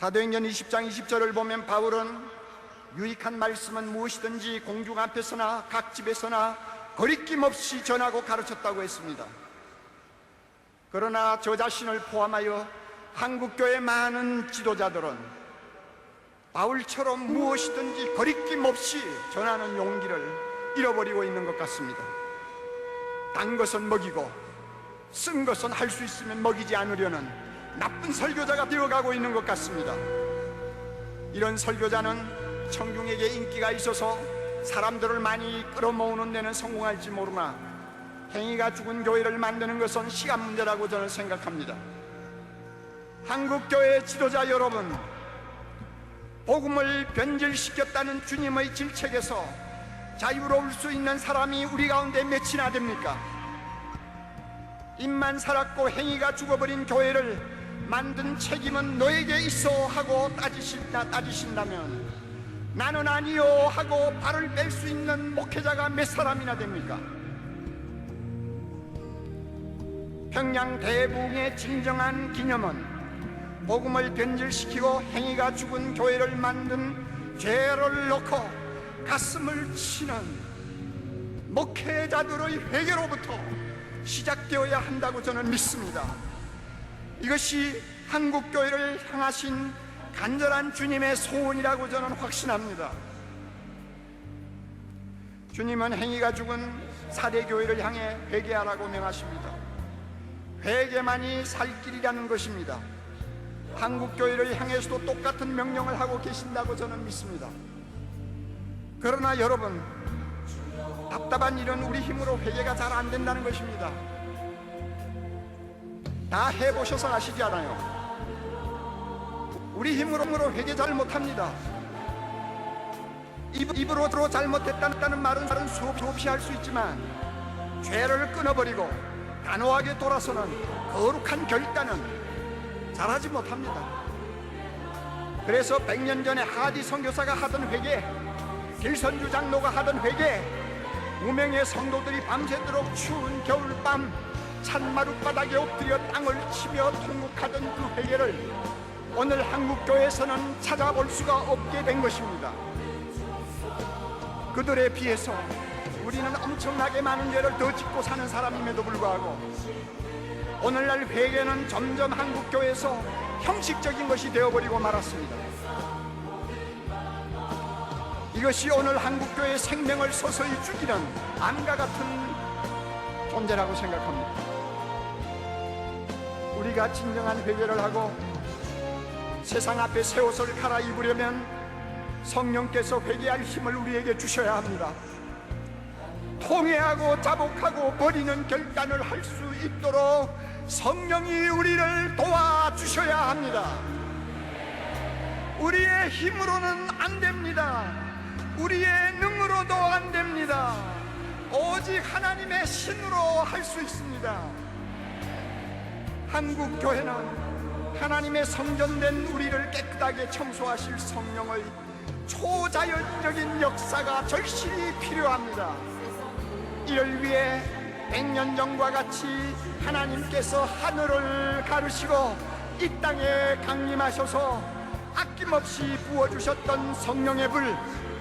사도행전 20장 20절을 보면 바울은 유익한 말씀은 무엇이든지 공중 앞에서나 각 집에서나 거리낌 없이 전하고 가르쳤다고 했습니다. 그러나 저 자신을 포함하여 한국교회 많은 지도자들은 바울처럼 무엇이든지 거리낌 없이 전하는 용기를 잃어버리고 있는 것 같습니다. 단 것은 먹이고 쓴 것은 할 수 있으면 먹이지 않으려는 나쁜 설교자가 되어가고 있는 것 같습니다. 이런 설교자는 청중에게 인기가 있어서 사람들을 많이 끌어모으는 데는 성공할지 모르나 행위가 죽은 교회를 만드는 것은 시간 문제라고 저는 생각합니다. 한국교회 지도자 여러분, 복음을 변질시켰다는 주님의 질책에서 자유로울 수 있는 사람이 우리 가운데 몇이나 됩니까? 입만 살았고 행위가 죽어버린 교회를 만든 책임은 너에게 있어 하고 따지신다, 따지신다면 나는 아니요 하고 발을 뺄 수 있는 목회자가 몇 사람이나 됩니까? 평양 대붕의 진정한 기념은 복음을 변질시키고 행위가 죽은 교회를 만든 죄를 놓고 가슴을 치는 목회자들의 회개로부터 시작되어야 한다고 저는 믿습니다. 이것이 한국 교회를 향하신 간절한 주님의 소원이라고 저는 확신합니다. 주님은 행위가 죽은 사대 교회를 향해 회개하라고 명하십니다. 회개만이 살 길이라는 것입니다. 한국 교회를 향해서도 똑같은 명령을 하고 계신다고 저는 믿습니다. 그러나 여러분, 답답한 일은 우리 힘으로 회개가 잘 안 된다는 것입니다. 다 해보셔서 아시지 않아요? 우리 힘으로 회개 잘 못합니다. 입, 입으로 잘못했다는 말은 수없이, 수없이 할 수 있지만 죄를 끊어버리고 단호하게 돌아서는 거룩한 결단은 잘하지 못합니다. 그래서 100년 전에 하디 선교사가 하던 회개, 길선주 장로가 하던 회개, 무명의 성도들이 밤새도록 추운 겨울밤 찬마룻바닥에 엎드려 땅을 치며 통곡하던 그 회개를 오늘 한국교회에서는 찾아볼 수가 없게 된 것입니다. 그들에 비해서 우리는 엄청나게 많은 죄를 더 짓고 사는 사람임에도 불구하고 오늘날 회개는 점점 한국교회에서 형식적인 것이 되어버리고 말았습니다. 이것이 오늘 한국교회의 생명을 서서히 죽이는 암과 같은 존재라고 생각합니다. 우리가 진정한 회개를 하고 세상 앞에 새 옷을 갈아입으려면 성령께서 회개할 힘을 우리에게 주셔야 합니다. 통회하고 자복하고 버리는 결단을 할 수 있도록 성령이 우리를 도와주셔야 합니다. 우리의 힘으로는 안 됩니다. 우리의 능으로도 안 됩니다. 오직 하나님의 신으로 할 수 있습니다. 한국 교회는 하나님의 성전된 우리를 깨끗하게 청소하실 성령의 초자연적인 역사가 절실히 필요합니다. 이를 위해 백년 전과 같이 하나님께서 하늘을 가르시고 이 땅에 강림하셔서 아낌없이 부어주셨던 성령의 불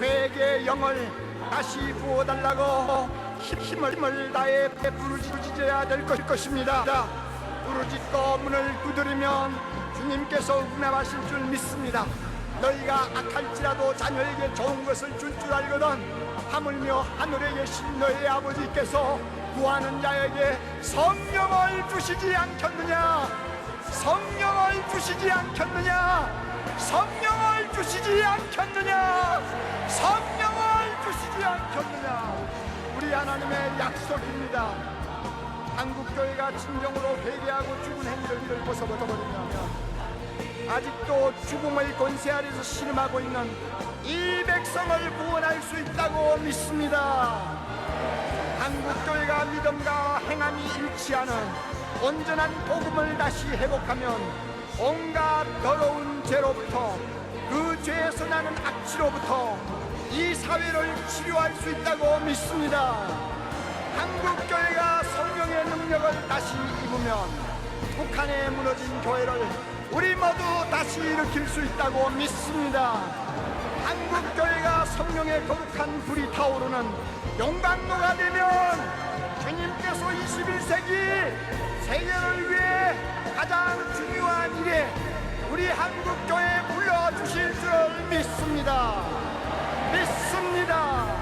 회개의 영을 다시 부어달라고 힘을, 힘을 다해 부르짖어야 될 것입니다. 부르짖고 문을 두드리면 주님께서 응답하실 줄 믿습니다. 너희가 악할지라도 자녀에게 좋은 것을 줄줄 알거든 하물며 하늘에 계신 너희 아버지께서 구하는 자에게 성령을 주시지 않겠느냐? 성령을 주시지 않겠느냐? 성령을 주시지 않겠느냐? 성령을 주시지 않겠느냐? 우리 하나님의 약속입니다 한국교회가 진정으로 회개하고 죽은 행위를 벗어버리면 아직도 죽음의 권세 아래서 신음하고 있는 이 백성을 구원할 수 있다고 믿습니다. 한국교회가 믿음과 행함이 일치하는 온전한 복음을 다시 회복하면 온갖 더러운 죄로부터 그 죄에서 나는 악취로부터 이 사회를 치료할 수 있다고 믿습니다. 한국교회가 성령의 능력을 다시 입으면 북한에 무너진 교회를 우리 모두 다시 일으킬 수 있다고 믿습니다. 한국 교회가 성령의 거룩한 불이 타오르는 용광로가 되면 주님께서 21세기 세계를 위해 가장 중요한 일에 우리 한국 교회에 불러주실 줄 믿습니다. 믿습니다.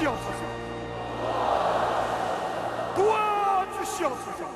도와주시옵소서. 도와주시옵소서.